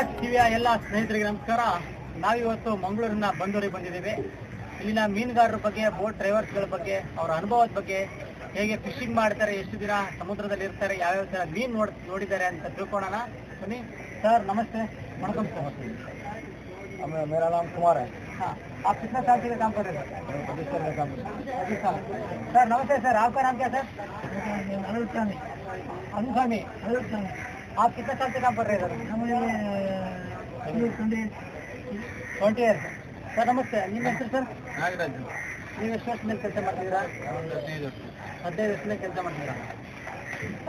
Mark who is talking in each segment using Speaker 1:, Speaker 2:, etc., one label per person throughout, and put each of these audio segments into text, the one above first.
Speaker 1: ಟಿವಿಯ ಎಲ್ಲ ಸ್ನೇಹಿತರಿಗೆ ನಮಸ್ಕಾರ ನಾವಿವತ್ತು ಮಂಗಳೂರಿನ ಬಂದೂರಿಗೆ ಬಂದಿದ್ದೇವೆ ಇಲ್ಲಿನ ಮೀನುಗಾರರ ಬಗ್ಗೆ ಬೋಟ್ ಡ್ರೈವರ್ಸ್ಗಳ ಬಗ್ಗೆ ಅವರ ಅನುಭವದ ಬಗ್ಗೆ ಹೇಗೆ ಫಿಶಿಂಗ್ ಮಾಡ್ತಾರೆ ಎಷ್ಟು ದಿನ ಸಮುದ್ರದಲ್ಲಿ ಇರ್ತಾರೆ ಯಾವ್ಯಾವ ಥರ ಮೀನು ನೋಡ್ ನೋಡಿದ್ದಾರೆ ಅಂತ ತಿಳ್ಕೊಳ್ಳೋಣ ಬನ್ನಿ ಸರ್ ನಮಸ್ತೆ वणकम सर
Speaker 2: मेरा नाम कुमार है
Speaker 1: हाँ आप कितना साल से काम कर रहे हैं
Speaker 2: मैं पच्चीस साल का काम
Speaker 1: पच्चीस साल सर नमस्ते सर आपका नाम क्या सर अनिल स्वामी अनिल स्वामी आप कितना साल से काम कर रहे हैं सर ಟ್ವೆಂಟಿ ಇಯರ್ಸ್ ಸರ್ ನಮಸ್ತೆ ನಿಮ್ಮ ಹೆಸರು ಸರ್
Speaker 2: ನಾಗರಾಜ್
Speaker 1: ನೀವು ಎಷ್ಟು ವರ್ಷದಿಂದ ಕೆಲಸ ಮಾಡ್ತಿದ್ದೀರಾ
Speaker 2: ಒಂದು ಹದಿನೈದು ವರ್ಷ
Speaker 1: ಹದಿನೈದು ವರ್ಷದಿಂದ ಕೆಲಸ ಮಾಡ್ತಿದ್ದೀರಾ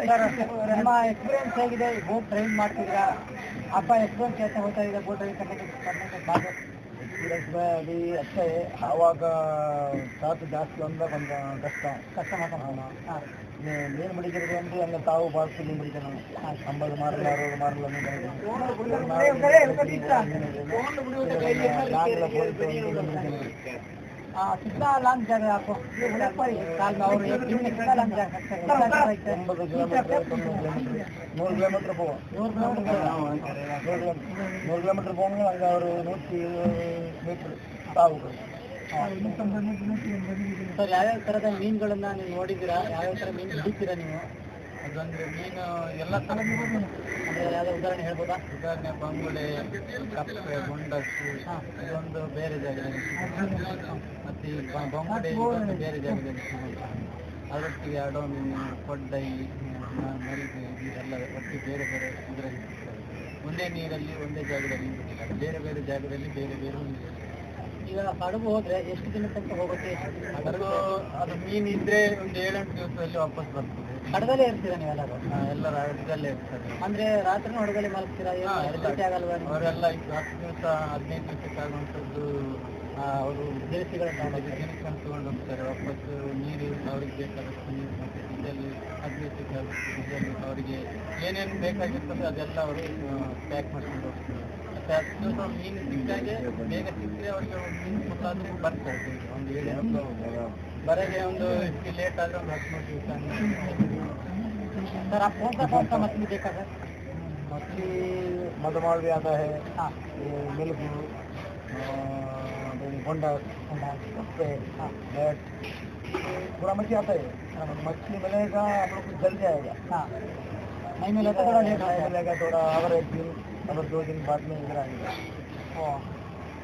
Speaker 1: ಸರ್ ನಿಮ್ಮ ಎಕ್ಸ್ಪೀರಿಯನ್ಸ್ ಹೇಗಿದೆ ಬೋಟ್ ಡ್ರೈವಿಂಗ್ ಮಾಡ್ತಿದ್ದೀರಾ ಅಪ್ಪ एक्सपीरियंस कैसे होता है बोट ड्राइविंग करने के करने
Speaker 2: டி ಅಷ್ಟೇ ಆವಾಗ ಕಾಸು ಜಾಸ್ತಿ ಅಂದ್ರೆ கொஞ்சம்
Speaker 1: கஷ்டம் கஷ்டமாக பண்ணணும்
Speaker 2: மீன் பிடிக்கிறது வந்து
Speaker 1: அந்த தாவு பார்த்து மீன் பிடிக்கணும் ஐம்பது மாடல் அறுபது மாடல் மீன் கிடைக்கும் நாட்டில் போயிட்டு வந்து மீன் பிடிக்கணும் ಕಿಸಾ ಲಾಂಗ್ ಜಾಗ ಅವರು ಕಿಸಾ
Speaker 2: ಲಾಂಗ್ ಜಾಗ நூறு கிலோமீட்டர் போவோம்
Speaker 1: நூறு
Speaker 2: கிலோமீட்டர் போகணும் அங்கே ஒரு நூற்றி இருபது மீட்டர் ஆகும்
Speaker 1: ಸರ್ ಯಾವ್ಯಾವ ಥರದ ಮೀನುಗಳನ್ನ ನೀವು ನೋಡಿದ್ದೀರಾ ಯಾವ್ಯಾವ ಥರ ಮೀನು ಹಿಡಿತೀರಾ ನೀವು
Speaker 2: ಅದೊಂದು ಮೀನು ಎಲ್ಲ
Speaker 1: ಅಂದ್ರೆ ಯಾವ್ದೋ ಉದಾಹರಣೆ ಹೇಳ್ಬೋದಾ?
Speaker 2: ಉದಾಹರಣೆ ಬಂಗುಡೆ ಕಪ್ಪೆ ಗುಂಡಸ್ಸು ಇದೊಂದು ಬೇರೆ ಜಾಗದಲ್ಲಿ. ಮತ್ತೆ ಈ ಬಂಗುಡೆ ಇದೊಂದು ಬೇರೆ ಜಾಗದಲ್ಲಿ ಅದರೊಟ್ಟಿಗೆ ಅಡೋ ಮೀನು ಕೊಡ್ಡೈ ಮ- ಮರಿದು ಇದೆಲ್ಲ ಒಟ್ಟು ಬೇರೆ ಬೇರೆ ಇದರಲ್ಲಿ ಸಿಗ್ತದೆ ಒಂದೇ ನೀರಲ್ಲಿ ಒಂದೇ ಜಾಗದಲ್ಲಿ. ಬೇರೆ ಬೇರೆ ಜಾಗದಲ್ಲಿ ಬೇರೆ ಬೇರೆ ಮೀನು
Speaker 1: ಈಗ ಹಡಗು ಹೋದ್ರೆ ಎಷ್ಟು ದಿನ ತನಕ ಹೋಗುತ್ತೆ?
Speaker 2: ಹಡಗು ಅದು ಮೀನು ಇದ್ರೆ ಒಂದು ಏಳೆಂಟು ದಿವಸದಲ್ಲಿ ವಾಪಸ್ ಬರ್ತದೆ.
Speaker 1: ಹಡಗಲ್ಲೇ ಇರ್ತೀರಾ ನೀವೆಲ್ಲರೂ?
Speaker 2: ಎಲ್ಲರೂ ಎಲ್ಲರ ಇರ್ತದೆ ಇರ್ತಾರೆ.
Speaker 1: ಅಂದ್ರೆ ರಾತ್ರಿ ಹಡಗಲ್ಲಿ ಮಲಗ್ತೀರಾ? ಏನು ಆಗಲ್ವಾ?
Speaker 2: ಅವರೆಲ್ಲ ಈಗ ಹತ್ತು ದಿವಸ ಹದಿನೈದು ದಿವಸಕ್ಕಾಗುವಂಥದ್ದು ಅವರು
Speaker 1: ದಿನಸಿಗಳನ್ನು ತಗೊಂಡು
Speaker 2: ದಿನಕ್ಕೆ ತಗೊಂಡು ಹೋಗ್ತಾರೆ. ವಾಪಸ್ಸು ನೀರು ಅವ್ರಿಗೆ ಬೇಕಾದಷ್ಟು ನೀರು ಮತ್ತು ಡೀಸೆಲ್ ಹದಿನೈದು ದಿವಸ ಡೀಸೆಲ್ ಅವರಿಗೆ ಏನೇನು ಬೇಕಾಗಿರ್ತದೆ ಅದೆಲ್ಲ ಅವರು ಪ್ಯಾಕ್ ಮಾಡ್ಕೊಂಡು ಹೋಗ್ತಾರೆ. ಮತ್ತೆ ಹತ್ತು ದಿವಸ ಮೀನು ಸಿಕ್ಕಾಗೆ ಬೇಗ ಸಿಕ್ಕರೆ ಅವರಿಗೆ ಮೀನು ಫುಲ್ಲಾದ್ರೆ ಬರ್ತಾರೆ. ಒಂದು ಏಳು ಬರೋಗೆ ಒಂದು ಲೇಟ್ ಆದರೆ ಒಂದು ಹದಿಮೂರು ದಿವಸ
Speaker 1: सर आप कौन सा कौन सा मछली देखा सर
Speaker 2: मछली मधमाल भी आता है
Speaker 1: हाँ
Speaker 2: ये मिल्क होंडा कप्पे बैट पूरा मछली आता है मछली मिलेगा आप लोग को जल जाएगा
Speaker 1: हाँ नहीं मिला तो थोड़ा लेट
Speaker 2: नहीं
Speaker 1: आएगा
Speaker 2: मिलेगा थोड़ा अगर एक दिन अगर दो दिन बाद में इधर आएगा
Speaker 1: ओ, हाँ,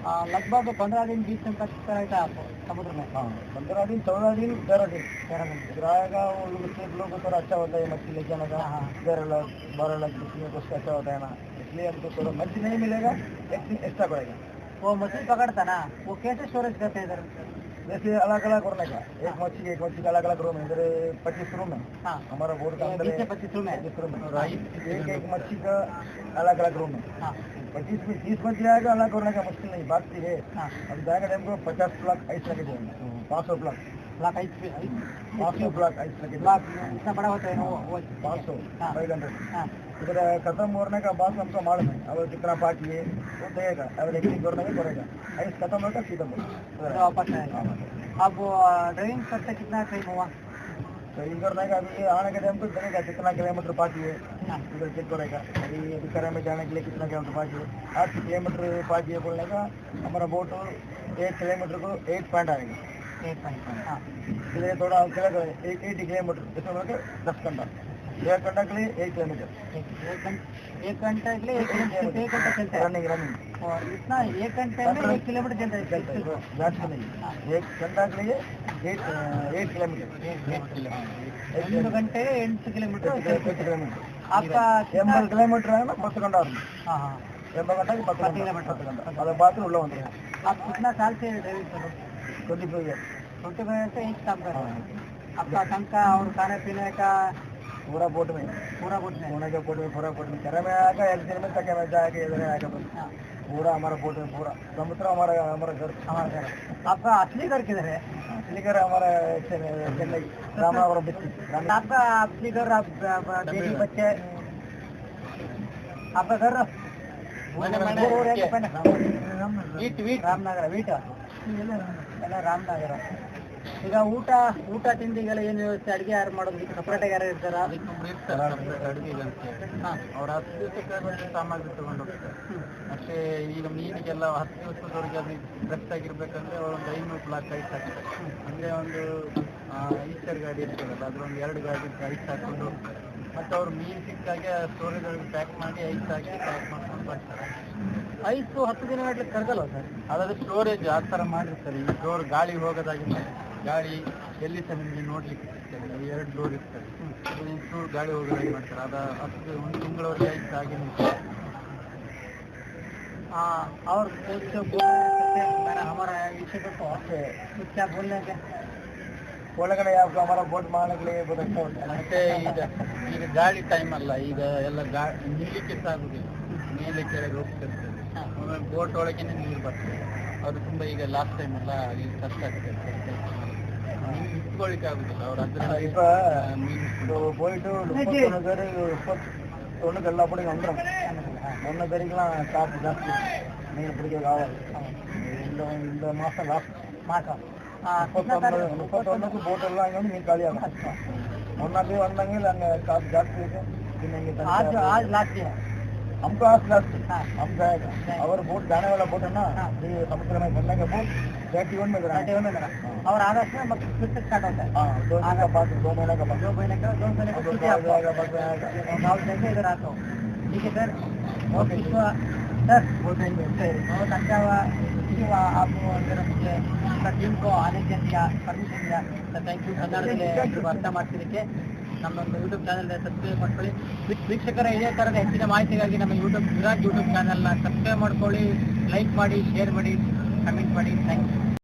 Speaker 1: लगभग पंद्रह दिन बीस दिन तक रहता है आपको समुद्र में
Speaker 2: हाँ पंद्रह दिन चौदह दिन तेरह दिन
Speaker 1: तेरह दिन
Speaker 2: इधर आएगा वो लोग को थोड़ा अच्छा होता है मछली लेके आने का
Speaker 1: हाँ।
Speaker 2: तेरह लाख बारह लाख इसमें कुछ अच्छा होता है ना इसलिए हमको थोड़ा मछली नहीं मिलेगा एक दिन एक्स्ट्रा पड़ेगा
Speaker 1: वो मछली पकड़ता ना वो कैसे स्टोरेज करते हैं इधर
Speaker 2: जैसे अलग अलग करने का एक मच्छी एक मच्छी का अलग अलग रूम है इधर पच्चीस रूम है हमारा बोर्ड का अंदर
Speaker 1: पच्चीस रूम है
Speaker 2: पच्चीस रूम है एक एक मच्छी का अलग अलग रूम हाँ पच्चीस में तीस आएगा अलग करने का मुश्किल नहीं बात की है।
Speaker 1: हाँ।
Speaker 2: अब जाएगा टाइम को पचास प्लग आइस लगे जाएँगे पाँच सौ
Speaker 1: लाख। आइस
Speaker 2: पाँच सौ प्लग आइस लगे
Speaker 1: लाख इतना बड़ा होता है ना वो वो
Speaker 2: पाँच सौ
Speaker 1: हाँ।
Speaker 2: फाइव हंड्रेड
Speaker 1: हाँ।
Speaker 2: इधर खत्म होने का बाद हमको मालूम है अब कितना बाकी है वो देगा। अब एक करने में करेगा। आइस खत्म होगा सीधा
Speaker 1: तो वापस आएगा। अब ड्राइविंग करते कितना टाइम हुआ
Speaker 2: तो करने का अभी आने के टाइम को करेगा कितना किलोमीटर बाकी है?
Speaker 1: हाँ
Speaker 2: इधर चेक करेगा। अभी अभी करे में जाने के लिए कितना किलोमीटर बाकी है? आठ किलोमीटर बाकी है बोलने का। हमारा बोट एक किलोमीटर को एट पॉइंट आएगा।
Speaker 1: एक पॉइंट हाँ।
Speaker 2: इसलिए थोड़ा किला एक एटी किलोमीटर इसमें दस घंटा। एक घंटा के लिए एक किलोमीटर
Speaker 1: एक एक घंटे एक घंटे के लिए एक किलोमीटर एक घंटा चलता है
Speaker 2: रनिंग रनिंग
Speaker 1: और इतना एक घंटे में एक किलोमीटर चलता है
Speaker 2: चलता है
Speaker 1: बिल्कुल।
Speaker 2: ज्यादा नहीं एक घंटा के लिए eight eight kilometre eight kilometre
Speaker 1: ಒಂದು ಗಂಟೆ ಎಂಟು ಕಿಲೋಮೀಟರ್
Speaker 2: एट किलोमीटर
Speaker 1: आपका
Speaker 2: ಎಂಬತ್ತು ಕಿಲೋಮೀಟರ್ ಆಗ ಪತ್ತು ಗಂಟೆ ಆಗುತ್ತೆ
Speaker 1: हाँ हाँ
Speaker 2: ಎಂಬತ್ತು ಗಂಟೆಗೆ ಪತ್ತು
Speaker 1: ಪತ್ತು
Speaker 2: ಗಂಟೆ
Speaker 1: kilometer.
Speaker 2: ಪತ್ತು ಗಂಟೆ ಅದು ಬಾತ್ರೂಮ್ ಉಳ್ಳ ಒಂದು
Speaker 1: आप कितना साल से ड्राइविंग कर रहे
Speaker 2: ट्वेंटी फाइव ईयर
Speaker 1: हो छोटे बड़े से एक काम कर रहे हो आपका काम का और खाने पीने का
Speaker 2: पूरा बोट में।
Speaker 1: पूरा बोट में?
Speaker 2: पूना के बोट में पूरा बोट में। चरा में आएगा एलसीएल में तक में जाएगा इधर आएगा बस।
Speaker 1: हाँ।
Speaker 2: पूरा हमारा बोट में पूरा। समुद्र हमारा हमारा घर
Speaker 1: हमारा घर। आपका असली घर किधर है?
Speaker 2: असली घर हमारा चेन्नई। रामावरम डिस्ट्रिक्ट।
Speaker 1: आपका असली घर आप बेटी बच्चे आपका घर? रामनगर वीट रामनगर। ಈಗ ಊಟ ಊಟ ತಿಂಡಿಗೆಲ್ಲ ಏನು ವ್ಯವಸ್ಥೆ? ಅಡುಗೆ ಯಾರು ಮಾಡೋದು? ಸಪ್ರೇಟಾಗಿ ಯಾರು ಇರ್ತಾರ? ಹಾಂ
Speaker 3: ಅವ್ರು ಹತ್ತು ದಿವಸಕ್ಕೆ ಸಾಮಗ್ರಿ ತಗೊಂಡು ಹೋಗ್ತಾರೆ. ಮತ್ತೆ ಈಗ ಮೀನಿಗೆಲ್ಲ ಹತ್ತು ದಿವಸದವರೆಗೆ ಅದು ಫ್ರೆಶ್ ಆಗಿರ್ಬೇಕಂದ್ರೆ ಒಂದು ಐನೂರು ಬ್ಲಾಕ್ ಐಸ್ ಹಾಕ್ತಾರೆ. ಅಂದ್ರೆ ಒಂದು ಈಸ್ಟರ್ ಗಾಡಿ ಇರ್ತದಲ್ಲ ಅದ್ರೊಂದು ಎರಡು ಗಾಡಿ ಐಸ್ ಹಾಕೊಂಡು ಮತ್ತೆ ಅವ್ರು ಮೀನು ಸಿಕ್ಕಾಗೆ ಸ್ಟೋರೇಜ್ ಪ್ಯಾಕ್ ಮಾಡಿ ಐಸ್ ಹಾಕಿ ಪ್ಯಾಕ್ ಮಾಡ್ಕೊಂಡು ಬರ್ತಾರೆ.
Speaker 1: ಐಸು ಹತ್ತು ದಿನ ಗಂಟ್ಲೆ ಕರ್ಗಲ್ವ ಸರ್?
Speaker 3: ಅದಾದ್ರೆ ಸ್ಟೋರೇಜ್ ಆ ಥರ ಮಾಡಿರ್ತಾರೆ. ಈ ಡೋರ್ ಗಾಳಿ ಹೋಗೋದಾಗಿ. ಗಾಳಿ ಎಲ್ಲಿ ಸಹ ನಿಮಗೆ ನೋಡ್ಲಿಕ್ಕೆ ಸಿಗ್ತದೆ ಈ ಎರಡು ಡೋರ್ ಇರ್ತದೆ ಚೂರು ಗಾಳಿ ಹೋಗೋದಾಗಿ ಮಾಡ್ತಾರೆ ಅದ ಹತ್ತು ಒಂದು ತಿಂಗಳವರೆಗೆ ಐಸ್ ಹಾಗೆ ನಿಲ್ತದೆ.
Speaker 1: और कुछ बोलते हैं हमारा विषय को कुछ क्या बोलने के
Speaker 3: ಒಳಗಡೆ ಯಾವ ಹಮಾರ ಬೋಟ್ ಮಾಡಲಿ ಮತ್ತೆ ಈಗ ಈಗ ಗಾಳಿ ಟೈಮ್ ಅಲ್ಲ ಈಗ ಎಲ್ಲ ಗಾ ನಿಲ್ಲಿಕ್ಕೆ ಸಹ ಆಗುದಿಲ್ಲ ಮೇಲೆ ಕೆಳಗೆ ಹೋಗ್ತಿರ್ತದೆ ಆಮೇಲೆ ಬೋಟ್ ಒಳಗೇನೆ ನೀರು ಬರ್ತದೆ ಅವರು ತುಂಬ ಈಗ ಲಾಸ್ಟ್ ಟೈಮ್ ಎಲ್ಲ ಕಷ್ಟ ಆಗ್ತದೆ ಆಗುದಿಲ್ಲ ಅವ್ರ ಹತ್ರ தொண்ணுக்கு எல்லா பிடிக்கும் வந்துடும் ஒன்று பேருக்குலாம் காசு ஜாஸ்தி மீன் பிடிக்க காவல் இந்த இந்த மாதம் லாஸ்ட்
Speaker 1: மாதம்
Speaker 3: முப்பத்தொன்று முப்பத்தொன்றுக்கு போட்டெல்லாம் அங்கே வந்து மீன் காலியாக ஒன்றா போய் வந்தாங்க இல்லை அங்கே காசு ஜாஸ்தி இருக்கு हमको आज लास्ट
Speaker 1: हाँ।
Speaker 3: हम जाएगा और बोट जाने वाला बोट है ना
Speaker 1: हाँ।
Speaker 3: ये समुद्र में चलने का बोट थर्टी वन में
Speaker 1: थर्टी वन में मेरा और अगस्त में मतलब फिर से स्टार्ट होता है
Speaker 3: हाँ दो दिन का बाद दो महीने का बाद
Speaker 1: दो महीने का दो महीने का
Speaker 3: दो
Speaker 1: छुट्टी
Speaker 3: गाँव
Speaker 1: आपको
Speaker 3: जाएगा बस में आएगा
Speaker 1: और गाँव जाके इधर आता हूँ ठीक है सर बहुत कुछ हुआ सर
Speaker 3: बहुत
Speaker 1: बहुत अच्छा हुआ खुशी हुआ आपको अंदर मुझे अपना टीम को आने के दिया परमिशन दिया ಸರ್ ಥ್ಯಾಂಕ್ ಯು ಕನ್ನಡದಲ್ಲಿ ಎಲ್ರಿಗೂ ಅರ್ಥ ಮಾಡ್ತಿದ್ದಕ್ಕೆ ನಮ್ಮೊಂದು ಯೂಟ್ಯೂಬ್ ಚಾನಲ್ ಸಬ್ಸ್ಕ್ರೈಬ್ ಮಾಡ್ಕೊಳ್ಳಿ. ವೀಕ್ಷ- ವೀಕ್ಷಕರ, ಇದೇ ಥರದ ಹೆಚ್ಚಿನ ಮಾಹಿತಿಗಾಗಿ ನಮ್ಮ ಯೂಟ್ಯೂಬ್ ವಿರಾಟ್ ಯೂಟ್ಯೂಬ್ ಚಾನಲ್ನ ಸಬ್ಸ್ಕ್ರೈಬ್ ಮಾಡ್ಕೊಳ್ಳಿ ಲೈಕ್ ಮಾಡಿ ಶೇರ್ ಮಾಡಿ ಕಮೆಂಟ್ ಮಾಡಿ. Thank you